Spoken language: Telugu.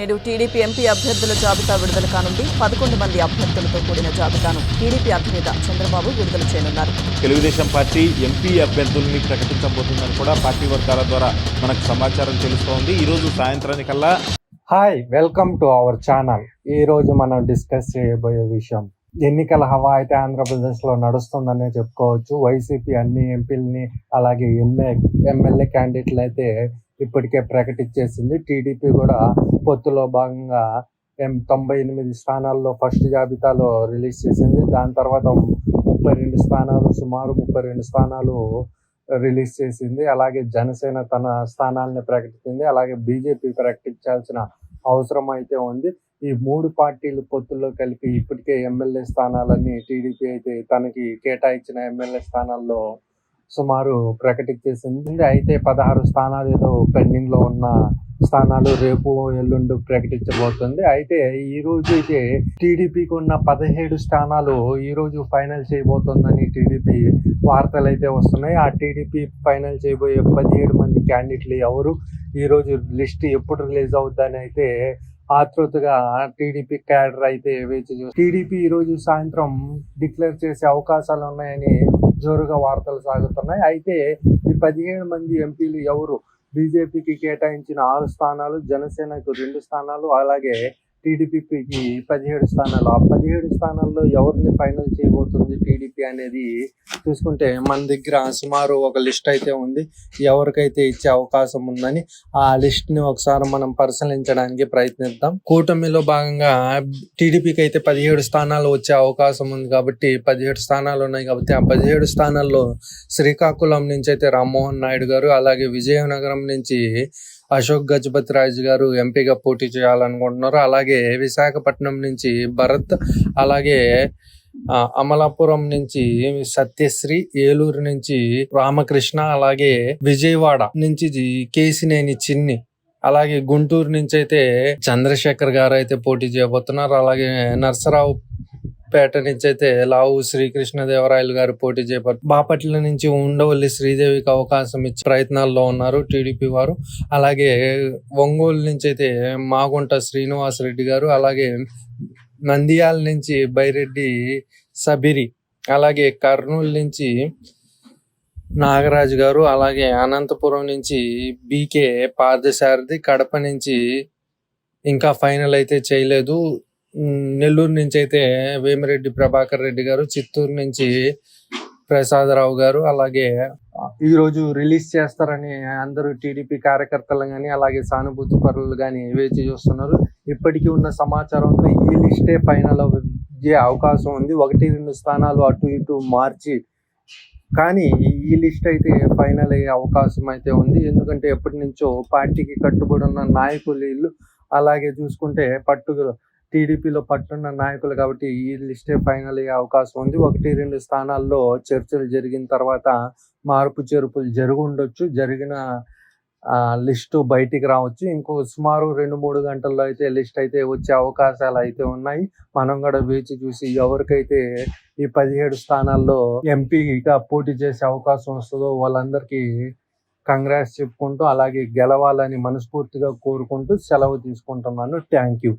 నేడు టీడీపీ ఎంపీ అభ్యర్థుల జాబితా విడుదల కానుంది. పదకొండు మంది అభ్యర్థులతో కూడిన జాబితాను టీడీపీ అధినేత చంద్రబాబు విడుదల చేయనున్నారు. తెలుగుదేశం పార్టీ ఎంపీ అభ్యర్థుల్ని ప్రకటించబోతుందని కూడా పార్టీ వర్గాల ద్వారా మనకు సమాచారం తెలుస్తోంది. ఈ రోజు సాయంత్రానికల్లా hi welcome to our channel ఈ రోజు మనం డిస్కస్ చేయబోయే విషయం ఎన్నికల హవా అయితే ఆంధ్రప్రదేశ్లో నడుస్తుందనే చెప్పుకోవచ్చు. వైసీపీ అన్ని ఎంపీలని అలాగే ఎంఏ ఎమ్మెల్యే క్యాండిడేట్లు అయితే ఇప్పటికే ప్రకటించేసింది. టీడీపీ కూడా పొత్తులో భాగంగా తొంభై ఎనిమిది స్థానాల్లో ఫస్ట్ జాబితాలో రిలీజ్ చేసింది. దాని తర్వాత ముప్పై రెండు స్థానాలు సుమారు ముప్పై రెండు స్థానాలు రిలీజ్ చేసింది. అలాగే జనసేన తన స్థానాలను ప్రకటించింది. అలాగే బీజేపీ ప్రకటించాల్సిన అవసరం అయితే ఉంది. ఈ మూడు పార్టీలు పొత్తుల్లో కలిపి ఇప్పటికే ఎమ్మెల్యే స్థానాలన్నీ టీడీపీ అయితే తనకి కేటాయించిన ఎమ్మెల్యే స్థానాల్లో సుమారు ప్రకటించేసింది. అయితే పదహారు స్థానాలు ఏదో పెండింగ్లో ఉన్న స్థానాలు రేపు ఎల్లుండి ప్రకటించబోతుంది. అయితే ఈ రోజు అయితే టీడీపీకి ఉన్న పదిహేడు స్థానాలు ఈ రోజు ఫైనల్ చేయబోతోందని టీడీపీ వార్తలు అయితే వస్తున్నాయి. ఆ టీడీపీ ఫైనల్ చేయబోయే పదిహేడు మంది క్యాండిడేట్లు ఎవరు? ఈ రోజు లిస్ట్ ఎప్పుడు రిలీజ్ అవుతుందని అయితే ఆతృతగా టీడీపీ క్యాడర్ అయితే వేచి చూసి టీడీపీ ఈ రోజు సాయంత్రం డిక్లేర్ చేసే అవకాశాలు ఉన్నాయని జోరుగా వార్తలు సాగుతున్నాయి. అయితే ఈ పదిహేడు మంది ఎంపీలు ఎవరు? బీజేపీకి కేటాయించిన ఆరు స్థానాలు జనసేనకు రెండు స్థానాలు అలాగే టీడీపీకి పదిహేడు స్థానాలు ఆ పదిహేడు స్థానాల్లో ఎవరిని ఫైనల్ చేయబోతుంది టీడీపీ అనేది చూసుకుంటే మన దగ్గర సుమారు ఒక లిస్ట్ అయితే ఉంది. ఎవరికైతే ఇచ్చే అవకాశం ఉందని ఆ లిస్ట్ని ఒకసారి మనం పరిశీలించడానికి ప్రయత్నిద్దాం. కూటమిలో భాగంగా టీడీపీకి అయితే పదిహేడు స్థానాలు వచ్చే అవకాశం ఉంది కాబట్టి పదిహేడు స్థానాలు ఉన్నాయి కాబట్టి ఆ పదిహేడు స్థానాల్లో శ్రీకాకుళం నుంచి అయితే రామ్మోహన్ నాయుడు గారు అలాగే విజయనగరం నుంచి అశోక్ గజపతి రాజు గారు ఎంపీగా పోటీ చేయాలనుకుంటున్నారు అలాగే విశాఖపట్నం నుంచి భరత్ అలాగే ఆ, అమలాపురం నుంచి సత్యశ్రీ ఏలూరు నుంచి రామకృష్ణ అలాగే విజయవాడ నుంచి కేసినేని చిన్ని అలాగే గుంటూరు నుంచి అయితే చంద్రశేఖర్ గారు అయితే పోటీ చేయబోతున్నారు అలాగే నర్సరావు పేట నుంచి అయితే లావు శ్రీకృష్ణదేవరాయలు గారు పోటీ చేపట్టారు బాపట్ల నుంచి ఉండవల్లి శ్రీదేవికి అవకాశం ఇచ్చే ప్రయత్నాల్లో ఉన్నారు టీడీపీ వారు. అలాగే ఒంగోలు నుంచి అయితే మాగుంట శ్రీనివాస్ రెడ్డి గారు అలాగే నంద్యాల నుంచి బైరెడ్డి సబిరి అలాగే కర్నూలు నుంచి నాగరాజు గారు అలాగే అనంతపురం నుంచి బీకే పార్థసారథి కడప నుంచి ఇంకా ఫైనల్ అయితే చేయలేదు. నెల్లూరు నుంచి అయితే వేమిరెడ్డి ప్రభాకర్ రెడ్డి గారు చిత్తూరు నుంచి ప్రసాదరావు గారు అలాగే ఈ రోజు రిలీజ్ చేస్తారని అందరూ టీడీపీ కార్యకర్తలు కానీ అలాగే సానుభూతి పరులు కానీ వేచి చూస్తున్నారు. ఇప్పటికీ ఉన్న సమాచారంతో ఈ లిస్టే ఫైనల్ అయ్యే అవకాశం ఉంది. ఒకటి రెండు స్థానాలు అటు ఇటు మార్చి కానీ ఈ లిస్ట్ అయితే ఫైనల్ అయ్యే అవకాశం అయితే ఉంది. ఎందుకంటే ఎప్పటి నుంచో పార్టీకి కట్టుబడి ఉన్న నాయకులు వీళ్ళు. అలాగే చూసుకుంటే పట్టు టీడీపీలో పట్టున్న నాయకులు కాబట్టి ఈ లిస్టే ఫైనల్ అయ్యే అవకాశం ఉంది. ఒకటి రెండు స్థానాల్లో చర్చలు జరిగిన తర్వాత మార్పు చేర్పులు జరిగి ఉండొచ్చు. జరిగిన ఆ, లిస్టు బయటికి రావచ్చు. ఇంకో సుమారు రెండు మూడు గంటల్లో అయితే లిస్ట్ అయితే వచ్చే అవకాశాలు అయితే ఉన్నాయి. మనం కూడా వేచి చూసి ఎవరికైతే ఈ పదిహేడు స్థానాల్లో ఎంపీగా పోటీ చేసే అవకాశం వస్తుందో వాళ్ళందరికీ కంగ్రాట్స్ చెప్పుకుంటూ అలాగే గెలవాలని మనస్ఫూర్తిగా కోరుకుంటూ సెలవు తీసుకుంటున్నాను. Thank you.